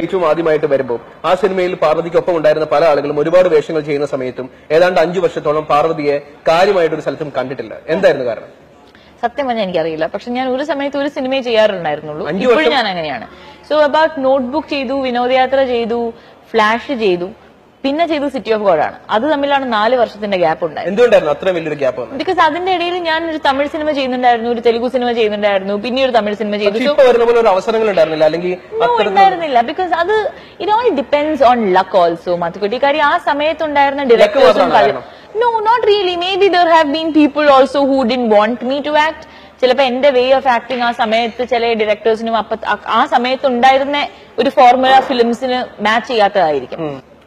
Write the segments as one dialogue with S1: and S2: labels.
S1: ഏറ്റവും ആദ്യമായിട്ട് വരുമ്പോൾ ആ സിനിമയിൽ പാർവതിക്കൊപ്പം ഉണ്ടായിരുന്ന പല ആളുകളും ഒരുപാട് വേഷങ്ങൾ ചെയ്യുന്ന സമയത്തും ഏതാണ്ട് അഞ്ചു വർഷത്തോളം പാർവതിയെ കാര്യമായിട്ട് ഒരു സ്ഥലത്തും കണ്ടിട്ടില്ല. എന്തായിരുന്നു കാരണം?
S2: സത്യം പറഞ്ഞാൽ എനിക്കറിയില്ല. പക്ഷെ ഞാൻ ഒരു സമയത്ത് ഒരു സിനിമയെ ചെയ്യാറുണ്ടായിരുന്നുള്ളൂ. ഇപ്പോഴും ഞാൻ അങ്ങനെയാണ്. സോ അബൌട്ട് നോട്ട്ബുക്ക് ചെയ്തു വിനോദയാത്ര ചെയ്തു ഫ്ലാഷ് ചെയ്തു. പിന്നെ ചെയ്തത് സിറ്റി ഓഫ് ഗോഡ് ആണ്. അത് തമ്മിലാണ് നാല് വർഷത്തിന്റെ ഗ്യാപ്പ് ഉണ്ടായത്.
S1: എന്തുകൊണ്ടായിരുന്നു അത്ര വലിയൊരു ഗ്യാപ്പ്
S2: ബിക്കോസ് അതിന്റെ ഇടയിൽ ഞാൻ ഒരു തമിഴ് സിനിമ ചെയ്യുന്നുണ്ടായിരുന്നു ഒരു തെലുഗു സിനിമ ചെയ്യുന്നുണ്ടായിരുന്നു പിന്നെ ഒരു തമിഴ് സിനിമ ചെയ്തു.
S1: അവസരങ്ങൾ ഉണ്ടായിരുന്നില്ല അല്ലെങ്കിൽ
S2: ഉണ്ടായിരുന്നില്ല. ബിക്കോസ് അത് it all depends on luck also Mathukutty. കാര്യം ആ സമയത്തുണ്ടായിരുന്ന ഡയറക്ടേഴ്സും no not really maybe there have been people also who didn't want me to act ചിലപ്പോ എന്റെ വേ ഓഫ് ആക്ടിങ് ആ സമയത്ത് ചില ഡയറക്ടേഴ്സിനും അപ്പൊ ആ- സമയത്ത് ഉണ്ടായിരുന്ന ഒരു ഫോർമുല ഫിലിംസിന് മാച്ച് ചെയ്യാത്തതായിരിക്കും.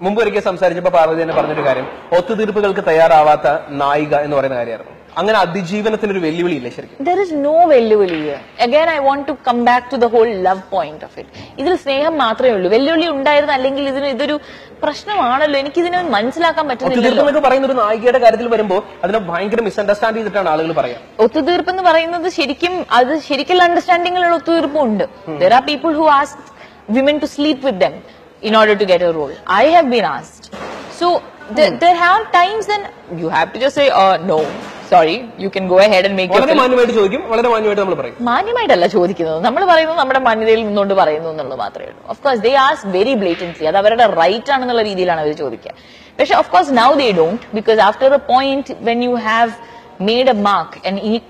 S1: മുമ്പ് ഒരിക്കൽ സംസാരിച്ചപ്പോ പാർവതി തന്നെ പറഞ്ഞൊരു കാര്യം. ഒത്തുതീർപ്പുകൾക്ക് തയ്യാറാവാത്ത നായിക എന്ന് പറയുന്ന കാര്യമായിരുന്നു. അങ്ങനെ അതിജീവനത്തിന് ഒരു വെല്ലുവിളി ഇല്ല ശരിക്കും?
S2: ദർ ഇസ് നോ വെല്ലുവിളി again I want to come back to the whole love point of it ഇതിൽ സ്നേഹം മാത്രമേ ഉള്ളൂ. വെല്ലുവിളി ഉണ്ടായിരുന്നു അല്ലെങ്കിൽ ഇതിന് ഇതൊരു പ്രശ്നമാണല്ലോ. എനിക്ക് ഇതിനെ
S1: മനസ്സിലാക്കാൻ പറ്റുന്നില്ല പറയുന്ന ഒരു നായികയുടെ കാര്യത്തിൽ വരുമ്പോൾ അതിനെ ഭയങ്കര മിസ്അണ്ടർസ്റ്റാൻഡ് ചെയ്തിട്ടാണ് ആളുകൾ പറയാം
S2: ഒത്തുതീർപ്പ് എന്ന് പറയുന്നത് ശരിക്കും അത് ശരിക്കുള്ള അണ്ടർസ്റ്റാൻഡിങ്ങിലുള്ള ഒത്തുതീർപ്പും ഉണ്ട്. There are people who ask women to sleep with them in order to get a role I have been there so times when you have to just say, just no sorry you can go ahead and make
S1: വളരെ മാന്യമായിട്ട് ചോദിക്കും വളരെ മാന്യമായിട്ട് നമ്മൾ പറയും.
S2: മാന്യമായിട്ടല്ല ചോദിക്കുന്നത്. നമ്മൾ പറയുന്നത് നമ്മുടെ മാന്യതയിൽ നിന്നുകൊണ്ട് പറയുന്നു എന്നുള്ളത് മാത്രമേ ഉള്ളൂ. Of course they ask very blatantly അത് അവരുടെ റൈറ്റ് ആണെന്നുള്ള രീതിയിലാണ് അവർ ചോദിക്കുക. പക്ഷെ of course now they don't because after a point when you have made a mark ഇനി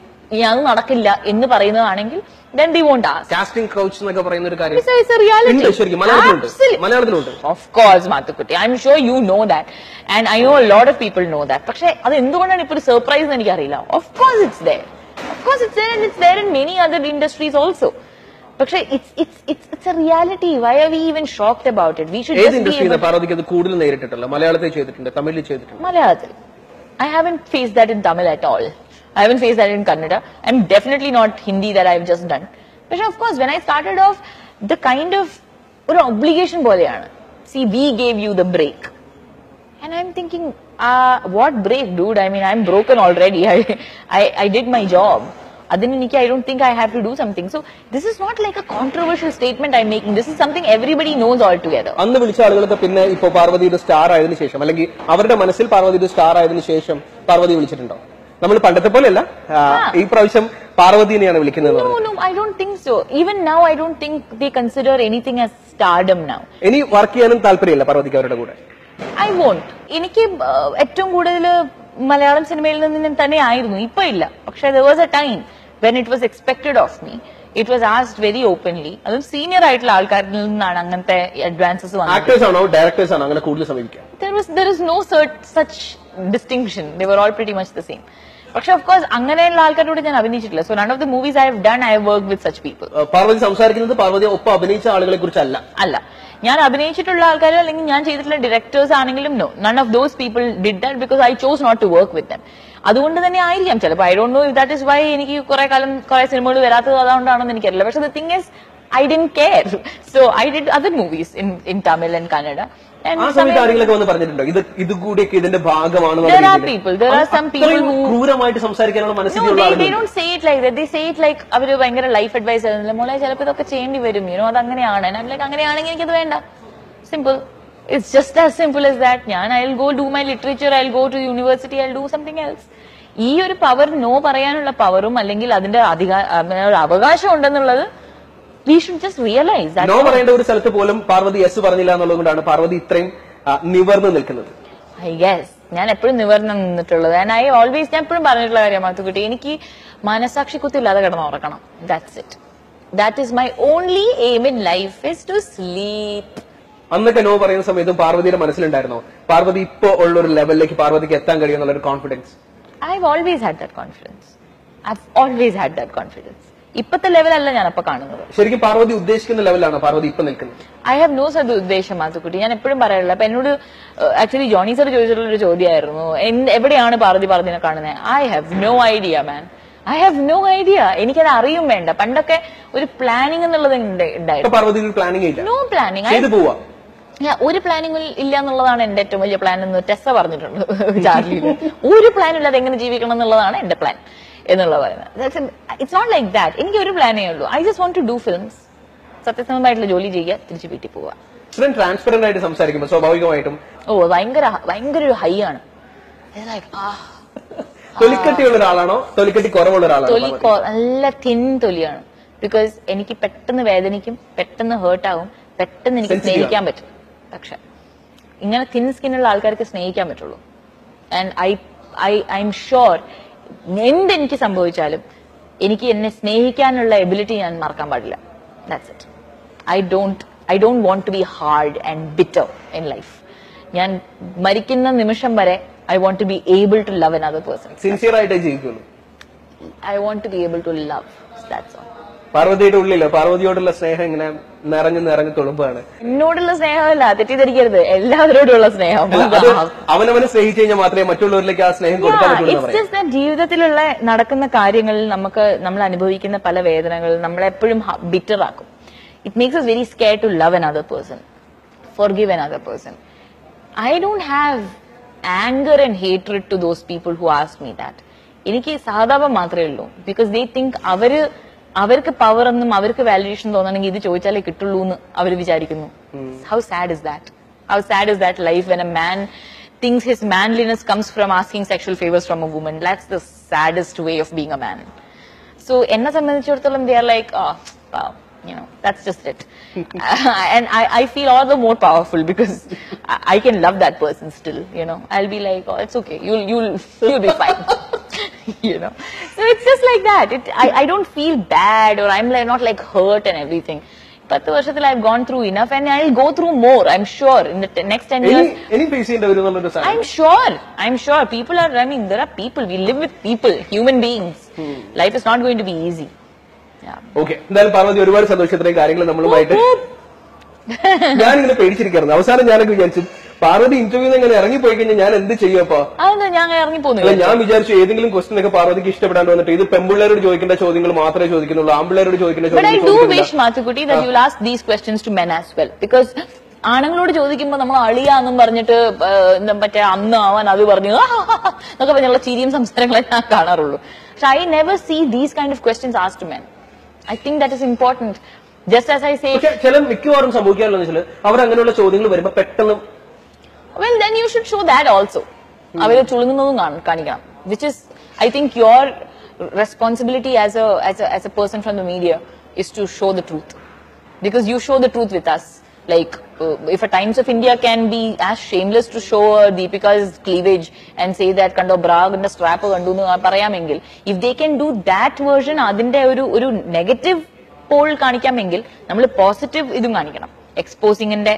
S2: നടക്കില്ല എന്ന് പറയുന്നതാണെങ്കിൽ then they won't ask.
S1: Casting couch എന്നൊക്കെ പറയുന്ന ഒരു കാര്യം
S2: It's a- it's a reality.
S1: ഉണ്ട് ശരിക്കും മലയാളത്തിലുണ്ട്
S2: Absolutely.
S1: മലയാളത്തിലുണ്ട്
S2: Of course, Mathukutti. I'm sure you know that. And I know a lot of people know that. പക്ഷെ അത് എന്തുകൊണ്ടാണ് ഇപ്പൊ ഒരു സർപ്രൈസ് എന്ന് എനിക്കറിയില്ല of course it's there of course it's there it's there in many other industries also പക്ഷെ it's it's it's it's a reality why are we even shocked about it we
S1: ഏത്
S2: should
S1: ഇൻഡസ്ട്രിയിൽ പാർവതിക്ക് അത് കൂടുതൽ നേരിട്ടിട്ടുള്ള മലയാളത്തിൽ ചെയ്തിട്ടുണ്ട് തമിഴിൽ ചെയ്തിട്ടുണ്ട്
S2: മലയാളത്തിൽ I haven't face that in Tamil at all I haven't face that in Kannada I am definitely not Hindi that I have just done പക്ഷെ of course when I started off the kind of ഒരു obligation പോലെയാണ് see we gave you the break And I'm thinking, uh, what break, dude? I mean, I'm broken already. I, I, I did my job. അതിന് എനിക്ക് I don't think I have to do something so this is not like a controversial statement I making this is something everybody knows all together
S1: അന്ന് വിളിച്ച ആളുകൾക്ക് പിന്നെ ഇപ്പോ പാർവതിയുടെ star ആയതിനു ശേഷം അല്ലെങ്കിൽ അവരുടെ മനസ്സിൽ പാർവതിയുടെ സ്റ്റാർ ആയതിനു ശേഷം പാർവതി വിളിച്ചിട്ടുണ്ടോ നമ്മൾ പണ്ടത്തെ പോലെയല്ല. അല്ല ഈ പ്രാവശ്യം പാർവതിനെയാണ് വിളിക്കുന്നത്
S2: don't think so. Even now, I don't think they consider anything as stardom now.
S1: ഇനി വർക്ക് ചെയ്യാനും താല്പര്യമില്ല പാർവതിക്ക് അവരുടെ കൂടെ.
S2: ഐ വോണ്ട് എനിക്ക് ഏറ്റവും കൂടുതൽ മലയാളം സിനിമയിൽ നിന്ന് തന്നെ ആയിരുന്നു ഇപ്പൊ ഇല്ല. പക്ഷെ there was a time when it was expected of me it was asked very openly അതും സീനിയർ ആയിട്ടുള്ള ആൾക്കാരിൽ നിന്നാണ് അങ്ങനത്തെ അഡ്വാൻസസ് വന്നത്.
S1: ആക്ടേഴ്സ് ആണോ ഡയറക്ടേഴ്സ് ആണോ അങ്ങനെ കൂടുതൽ സമീപിക്കുക
S2: there was there is no cert, such distinction. They were all pretty much the same. പക്ഷെ ഓഫ് കോഴ്സ് അങ്ങനെയുള്ള ആൾക്കാരോട് ഞാൻ അഭിനയിച്ചിട്ടില്ല. So none of the movies I have done I work with such
S1: people Parvathy സംസാരിക്കുന്നത് പാർവതി ഒപ്പം അഭിനയിച്ച ആളുകളെ കുറിച്ചല്ല.
S2: അല്ല. ഞാൻ അഭിനയിച്ചിട്ടുള്ള ആൾക്കാർ അല്ലെങ്കിൽ ഞാൻ ചെയ്തിട്ടുള്ള ഡയറക്ടേഴ്സ് ആണെങ്കിലും no none of those people did that because I chose not to work with them അതുകൊണ്ട് തന്നെ ആയിരിക്കാം. ചിലപ്പോൾ I don't know if that is why എനിക്ക് കുറെ കാലം കുറെ സിനിമകൾ വരാത്തത് അതുകൊണ്ടാണെന്ന് എനിക്കറിയില്ല. പക്ഷെ the thing is I do care so I did other movies in in Tamil and Kannada
S1: ആ സമയത്ത് ആരെങ്കിലൊക്കെ വന്ന് പറഞ്ഞിട്ടുണ്ടോ? ഇത് ഇത് കൂടിയൊക്കെ ഇതിന്റെ ക്രൂരമായിട്ട് സംസാരിക്കാനുള്ള മനസ്സിലുള്ള
S2: അവർ ഭയങ്കര ലൈഫ് അഡ്വൈസ് ആയിരുന്നില്ല. മോളെ ചിലപ്പോൾ ഇതൊക്കെ ചെയ്യേണ്ടി വരും. യുനോ അത് അങ്ങനെയാണ് ലൈക്ക് അങ്ങനെയാണെങ്കിൽ എനിക്കത് വേണ്ട. Simple it's just as simple is that ഞാൻ I go do my literature I go to university I do something else ഈ ഒരു പവർ നോ പറയാനുള്ള പവറും അല്ലെങ്കിൽ അതിന്റെ അധികാര അവകാശം ഉണ്ടെന്നുള്ളത് we should just realise
S1: no പറയേണ്ട ഒരു സ്ഥലത്ത് പോലും പാർവതി എസ് പറഞ്ഞില്ല എന്നുള്ളത് കൊണ്ടാണ് പാർവതി ഇത്രയും നിവർന്നു നിൽക്കുന്നത്.
S2: ഐ ഗസ് ഞാൻ എപ്പോഴും നിവർന്നു നിന്നിട്ടുള്ളത്. ആൻഡ് ഐ ഓൾവേസ് ഞാൻ എപ്പോഴും പറഞ്ഞിട്ടുള്ള കാര്യം മാത്തുക്കുട്ടി എനിക്ക് മനസാക്ഷി കുത്തില്ലാതെ കിടന്ന് ഉറക്കണം. That's it that is my only aim in life is to sleep
S1: അന്നൊക്കെ നോ പറയുന്ന സമയത്തും പാർവതിയുടെ മനസ്സിലുണ്ടായിരുന്നോ? പാർവതി ഇപ്പോ ഉള്ള ഒരു ലെവലിലേക്ക് പാർവതിക്ക് എത്താൻ കഴിയുമെന്നുള്ള ഒരു confidence
S2: I have always had that confidence I have always had that confidence ഇപ്പത്തെ ലെവലല്ല ഞാൻ അപ്പൊ കാണുന്നത്.
S1: ശരിക്കും പാർവതി ഉദ്ദേശിക്കുന്ന ലെവലാണ് പാർവതി ഇപ്പൊ നിൽക്കുന്നത്?
S2: ഐ ഹാവ് നോ സത് ഉദ്ദേശം മാത്തുക്കുട്ടി ഞാൻ എപ്പോഴും പറയാറില്ല അപ്പൊ എന്നോട് ആക്ച്വലി ജോണി സർ ചോദിച്ചിട്ടുള്ള ഒരു ചോദ്യമായിരുന്നു എവിടെയാണ് പാർവതി പാർവതിനെ കാണുന്നത് I have no idea man I have no idea എനിക്കത് അറിയും വേണ്ട. പണ്ടൊക്കെ ഒരു പ്ലാനിങ് എന്നുള്ളത് ഉണ്ടായിരുന്നു നോ പ്ലാനിങ് ഒരു പ്ലാനിങ്ങും ഇല്ല. എന്നുള്ളതാണ് എന്റെ ഏറ്റവും വലിയ പ്ലാൻ എന്ന് ടെസ്സ പറഞ്ഞിട്ടുണ്ട് ചാർലിയിൽ ഒരു പ്ലാൻ ഇല്ലാതെ എങ്ങനെ ജീവിക്കണം എന്നുള്ളതാണ് എന്റെ പ്ലാൻ എന്നുള്ളത് പറയുന്നത്. ഇറ്റ്സ് നോട്ട് ലൈക്ക് ദാറ്റ് എനിക്ക് ഒരു പ്ലാനേ ഉള്ളൂ. I just want to do films സത്യസന്ധമായിട്ടുള്ള ജോലി ചെയ്യുക തിരിച്ച് വീട്ടിൽ പോവുക.
S1: ഇത്രയും ട്രാൻസ്പെറന്റ് ആയിട്ട് സംസാരിക്കുമ്പോൾ സ്വാഭാവികമായിട്ടും
S2: ഓ ഭയങ്കര ഭയങ്കര ഒരു ഹൈ ആണ്
S1: തൊലിക്കട്ടിയുള്ള ഒരാളാണോ? തൊലിക്കട്ടി കുറവുള്ള ഒരാളാണോ?
S2: തൊലി നല്ല തിൻ തൊലിയാണ്. ബിക്കോസ് എനിക്ക് പെട്ടെന്ന് വേദനിക്കും പെട്ടെന്ന് ഹേർട്ട് ആവും പെട്ടെന്ന് എനിക്ക് സ്നേഹിക്കാൻ പറ്റും. പക്ഷെ ഇങ്ങനെ തിൻ സ്കിന്നുള്ള ആൾക്കാർക്ക് സ്നേഹിക്കാൻ പറ്റുള്ളൂ. And I I I'm sure എന്തെനിക്ക് സംഭവിച്ചാലും എനിക്ക് എന്നെ സ്നേഹിക്കാനുള്ള എബിലിറ്റി ഞാൻ മറക്കാൻ പാടില്ല. That's it I don't I don't want to be hard and bitter in life ഞാൻ മരിക്കുന്ന നിമിഷം വരെ I want to be able to love another person
S1: sincere ആയിട്ട് ജീവിക്കുള്ളൂ.
S2: I want to be able to love that's all.
S1: പാർവതിയുടെ ഉള്ളിൽ പാർവതിയോടുള്ള സ്നേഹം ഇങ്ങനെ നിറഞ്ഞു നിറഞ്ഞു തുളുമ്പാണ്.
S2: എന്നോടുള്ള സ്നേഹമല്ല തെറ്റിദ്ധരിക്കരുത്. എല്ലാവരോടുള്ള സ്നേഹം.
S1: അവനവനെ സ്നേഹിച്ചു കഴിഞ്ഞാൽ മാത്രമേ മറ്റുള്ളവരിലേക്ക് ആ സ്നേഹം കൊടുക്കാൻ പറ്റുള്ളൂ
S2: ജീവിതത്തിലുള്ള നടക്കുന്ന കാര്യങ്ങളിൽ നമുക്ക് നമ്മൾ അനുഭവിക്കുന്ന പല വേദനകൾ നമ്മളെപ്പോഴും ബിറ്റർ ആക്കും. It makes us very scared to love another person forgive another person I don't have anger and hated to those people who ask me that എനിക്ക് സഹതാപം മാത്രമേ ഉള്ളൂ ബിക്കോസ് ദേ തിങ്ക് അവർ അവർക്ക് പവർ ഒന്നും അവർക്ക് വാലിഡേഷൻ തോന്നണമെങ്കിൽ ഇത് ചോദിച്ചാലേ കിട്ടുള്ളൂ എന്ന് അവർ വിചാരിക്കുന്നു how sad is that how sad is that life when a man thinks his manliness comes from asking sexual favors from a woman. That's the saddest way of being a man. So, എന്നെ സംബന്ധിച്ചിടത്തോളം like, oh, wow, you know, that's just it. and I, I feel all the more powerful because I, I can love that person still, you know. I'll be like, oh, it's okay, you'll, you'll, you'll be fine. you know. So it's just like that. It, I, I don't feel bad or I'm like not like hurt and everything. പത്ത് വർഷത്തിൽ I gone through enough and I go through more I am sure in the next ten
S1: ഇനി
S2: years
S1: ഇനി face ചെയ്യേണ്ടി വരും എന്നുള്ളൊരു സാധനം
S2: I'm sure. I'm sure. People are, I mean, there are people. We live with people, human beings. Life is not
S1: Okay എന്തായാലും പാർവതി ഒരുപാട് സന്തോഷത്തിലേക്ക് കാര്യങ്ങൾ നമ്മളുമായിട്ട്. ഞാനിങ്ങനെ പേടിച്ചിരിക്കുന്നു അവസാനം ഞാനൊക്കെ വിചാരിച്ചു പാർവതി ഇന്റർവ്യൂ ഇങ്ങനെ ഇറങ്ങിപ്പോയി കഴിഞ്ഞാൽ ഞാൻ എന്ത് ചെയ്യും അപ്പൊ?
S2: ഞാൻ
S1: ഞാൻ വിചാരിച്ചു? ഏതെങ്കിലും ക്വസ്റ്റൻ ഒക്കെ പാർവതിക്ക് ഇഷ്ടപ്പെടാൻ വന്നിട്ട് ഇത് പെമ്പിള്ളേരോട് ചോദിക്കേണ്ട ചോദ്യങ്ങൾ മാത്രമേ ചോദിക്കുന്നുള്ളൂ ആമ്പിള്ളേരോട് ചോദിക്കേണ്ട ചോദ്യങ്ങൾ.
S2: Because ആണുങ്ങളോട് ചോദിക്കുമ്പോൾ നമ്മൾ അളിയാന്നും പറഞ്ഞിട്ട് എന്താ മറ്റേ അന്ന് ആവാൻ അത് പറഞ്ഞു എന്നൊക്കെ പറഞ്ഞുള്ള ചിരിയും സംസാരങ്ങളെ ഞാൻ കാണാറുള്ളൂ. പക്ഷെ I never see these kind of questions asked to men I think that is important just as I say
S1: പക്ഷെ ചില മിക്കവാറും സംഭവിക്കാറുള്ള വെച്ചാൽ അവർ അങ്ങനെയുള്ള ചോദ്യങ്ങൾ വരുമ്പോ പെട്ടെന്ന്
S2: well then you should show that also അവർ ചുളുങ്ങുന്നതും കാണ- കാണിക്കണം. Which is I think your responsibility as a as a person from the media is to show the truth because you show the truth with us. Like, uh, if a Times of India can be as shameless to show uh, Deepika's cleavage and say that കണ്ടോ ബ്രാഗിന്റെ strap കണ്ടു എന്ന് പറയാമെങ്കിൽ if they can do that version അതിന്റെ ഒരു ഒരു negative Paul കാണിക്കാമെങ്കിൽ നമ്മൾ positive ഇതും കാണിക്കണം. എക്സ്പോസിംഗിന്റെ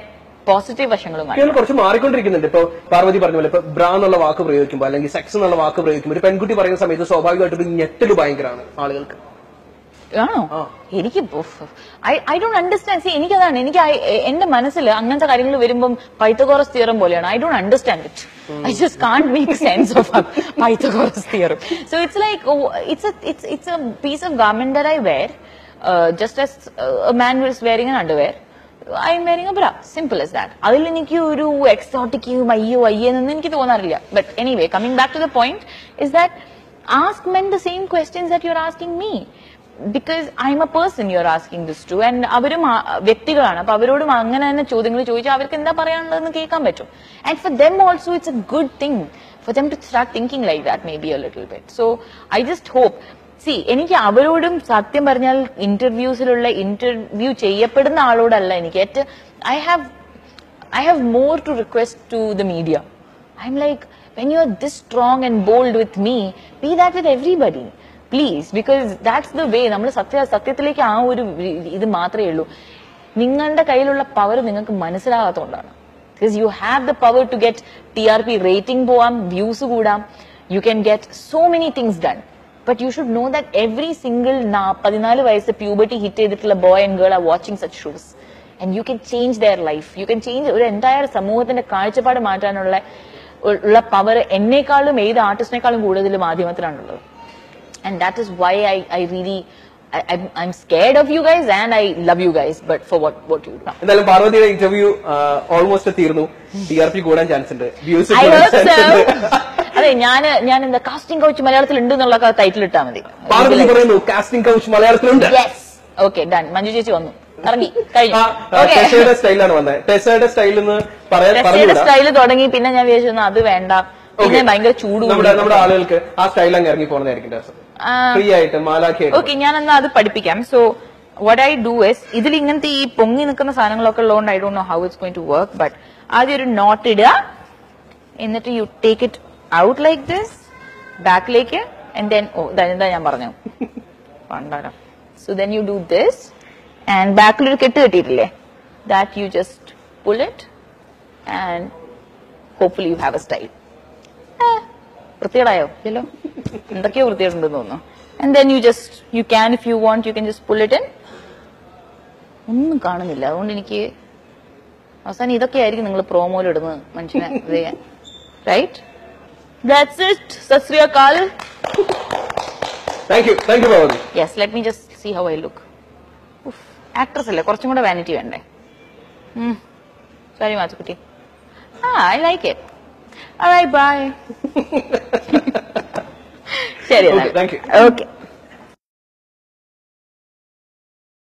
S2: positive വശങ്ങളും
S1: കുറച്ച് മാറിക്കൊണ്ടിരിക്കുന്നുണ്ട്. ഇപ്പൊ പാർവതി പറഞ്ഞ പോലെ ഇപ്പൊ ബ്രാ എന്നുള്ള വാക്ക് പ്രയോഗിക്കുമ്പോൾ അല്ലെങ്കിൽ സെക്സ് എന്നുള്ള വാക്ക് പ്രയോഗിക്കുമ്പോൾ ഒരു പെൺകുട്ടി പറയുന്ന സമയത്ത് സ്വാഭാവികമായിട്ട് ഒരു ഞെട്ടൽ ഭയങ്കരമാണ് ആളുകൾക്ക്.
S2: ആണോ?
S1: ആ.
S2: എനിക്ക് I I don't understand see എനിക്കതാണ്. എനിക്ക് I- എ- എന്റെ മനസ്സിൽ അങ്ങനത്തെ കാര്യങ്ങൾ വരുമ്പം പൈത്തഗോറസ് തിയറം പോലെയാണ്. I don't understand it I just can't make sense of Pythagoras theorem. So it's like it's it's it's a piece of garment that I wear just as a man is wearing an underwear I'm wearing a bra simple as that അതിൽ എനിക്ക് ഒരു എക്സോട്ടിക്കും അയ്യോ അയ്യെന്നൊന്നും എനിക്ക് തോന്നാറില്ല. But anyway coming back to the point is that ask men the same questions that you're asking me because I'm a person you're asking this to and അവരും ആ- വ്യക്തികളാണ് അപ്പൊ അവരോടും അങ്ങനെ തന്നെ ചോദ്യങ്ങൾ ചോദിച്ചാൽ അവർക്ക് എന്താ പറയാനുള്ളതെന്ന് കേൾക്കാൻ പറ്റും and for them also it's a good thing for them to start thinking like that maybe a little bit so I just hope see എനിക്ക് അവരോടും സത്യം പറഞ്ഞാൽ ഇന്റർവ്യൂസിലുള്ള ഇന്റർവ്യൂ ചെയ്യപ്പെടുന്ന ആളോടല്ല എനിക്ക് ഏറ്റവും I have I have more to request to the media. I'm like, when you're this strong and bold with me, be that with everybody. Please, because that's the way നമ്മൾ സത്യ സത്യത്തിലേക്ക് ആ ഒരു ഇത് മാത്രമേ ഉള്ളൂ. നിങ്ങളുടെ കയ്യിലുള്ള പവർ നിങ്ങൾക്ക് മനസ്സിലാകാത്തതുകൊണ്ടാണ് because you have the power to get T R P rating പോവാം വ്യൂസ് കൂടാം. You can get so many things done but you should know that every single പതിനാല് വയസ്സ് പ്യൂബർട്ടി ഹിറ്റ് ചെയ്തിട്ടുള്ള boy and girl are watching such shows and you can change their life you can change ഒരു entire സമൂഹത്തിന്റെ കാഴ്ചപ്പാട് മാറ്റാനുള്ള ഉള്ള power എന്നെക്കാളും ഏത് ആർട്ടിസ്റ്റിനേക്കാളും കൂടുതൽ മാധ്യമത്തിലാണുള്ളത്. And that is why I, I really I, am scared of you guys and I love you guys, but for what what you do.
S1: എന്തായാലും പാർവതിയുടെ ഇന്റർവ്യൂ ഓൾമോസ്റ്റ് തീർന്നു. ടി ആർ പി കൂടാൻ ചാൻസ് ഉണ്ട്. Views
S2: അതെ ഞാൻ ഞാൻ എന്താ casting couch മലയാളത്തിൽ ഉണ്ട് എന്നുള്ള ടൈറ്റിൽ ഇട്ടാ മതി.
S1: പാർവതി പറയുന്നു കാസ്റ്റിംഗ് കൗച്ച് മലയാളത്തിലുണ്ട്.
S2: ഓക്കെ ഡൺ മഞ്ജു ചേച്ചി വന്നു.
S1: ടെസയുടെ സ്റ്റൈലാണ് വന്നത് ടെസയുടെ സ്റ്റൈൽ എന്ന് പറയാൻ
S2: ടെസ്റ്റയുടെ തുടങ്ങി പിന്നെ ഞാൻ വിചാരിച്ചു അത് വേണ്ട. പിന്നെ ഭയങ്കര ചൂട്
S1: നമ്മുടെ ആളുകൾക്ക് ആ സ്റ്റൈൽ അങ്ങ് ഇറങ്ങി പോകുന്നതായിരിക്കും രസം ഫ്രീ ആയിട്ട് മാലാഖയായിട്ട്
S2: ഓക്കെ ഞാൻ എന്നാ അത് പഠിപ്പിക്കാം. So what I do is ഇതിൽ ഇങ്ങനത്തെ ഈ പൊങ്ങി നിൽക്കുന്ന സാധനങ്ങളൊക്കെ ഉള്ളതുകൊണ്ട് I do know how it's going to work but ആദ്യം ഒരു നോട്ട് ഇടുക. എന്നിട്ട് you take it out like this ബാക്കിലേക്ക് ആൻഡ് ദെൻ ഓ ദാ ഞാൻ പറഞ്ഞു. പണ്ടാരം. So then you do this and ബാക്കിലൊരു കെട്ട് കെട്ടിയിട്ടില്ലേ? That you just pull it and hopefully you have a style വൃത്തികേടായോ? ഇല്ലല്ലോ എന്തൊക്കെയോ വൃത്തികേടുണ്ടെന്ന് തോന്നുന്നു. And then you just you can if you want you can just pull it in ഒന്നും കാണുന്നില്ല. അതുകൊണ്ട് എനിക്ക് അവസാനം ഇതൊക്കെ ആയിരിക്കും നിങ്ങൾ പ്രോമോയിൽ ഇടുന്നത് മനുഷ്യനെ ഇത് ചെയ്യാൻ right that's it സത്ശ്രീകാൽ
S1: thank you thank you Bhagavathi
S2: yes let me just see how I look actress അല്ലേ? കുറച്ചും കൂടെ വാനിറ്റി വേണ്ടേ? സോറി മാച്ചുക്കുട്ടി ആ ഐ ലൈക്ക് ഇറ്റ് ബൈ ശരി
S1: Okay, thank you.
S2: ഓക്കെ